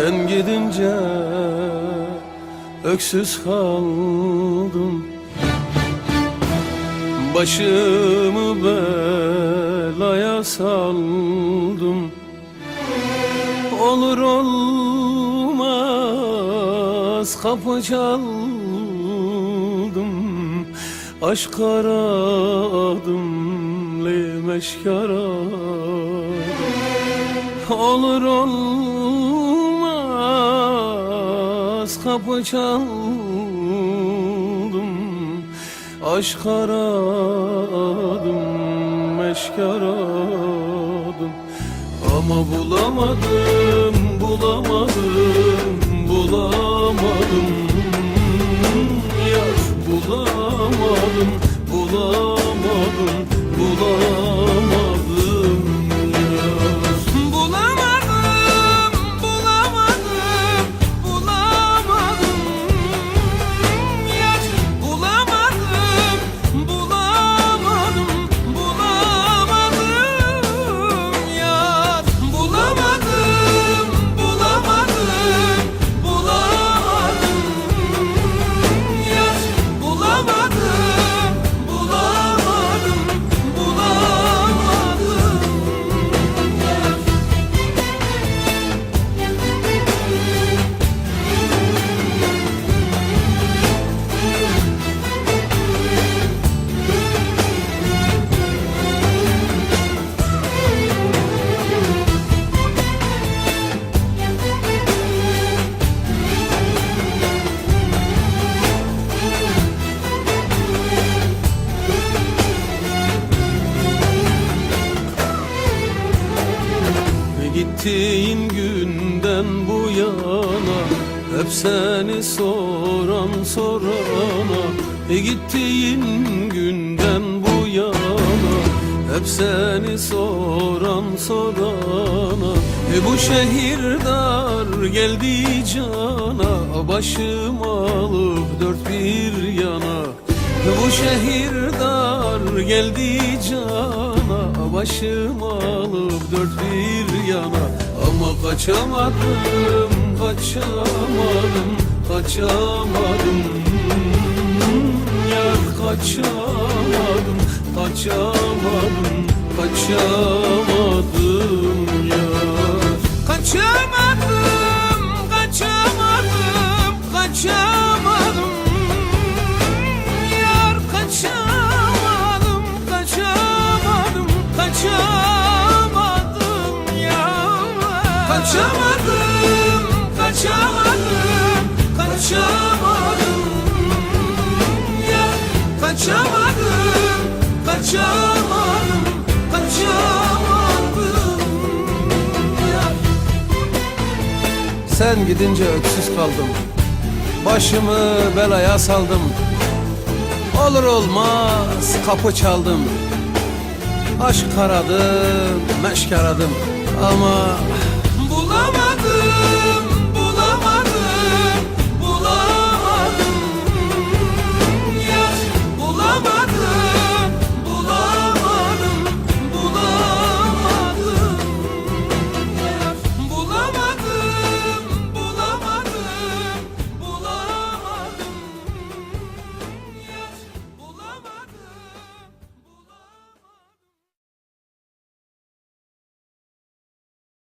Sen gidince öksüz kaldım. Başımı belaya saldım. Olur olmaz kapı çaldım. Aşk aradım lemeşk aradım Olur olmaz kapı çaldım Aşk aradım meşk aradım. Ama bulamadım bulamadım bulamadım. Ya bulamadım bulamadım bulamadım Gittiğin günden bu yana Hep seni soran sorana. E gittiğin günden bu yana Hep seni soran sorana. E bu şehir dar geldi cana Başım alıp dört bir yana bu şehir dar geldi cana Başım alıp dört bir yana. Ama kaçamadım, kaçamadım, kaçamadım. Yar kaçamadım, kaçamadım, kaçamadım Kaçamadım, kaçamadım, kaçamadım. Yar kaçamadım, kaçamadım, kaçamadım. Yar Sen gidince öksüz kaldım. Başımı belaya saldım. Olur olmaz kapı çaldım. Aşk aradım, meşk aradım. Ama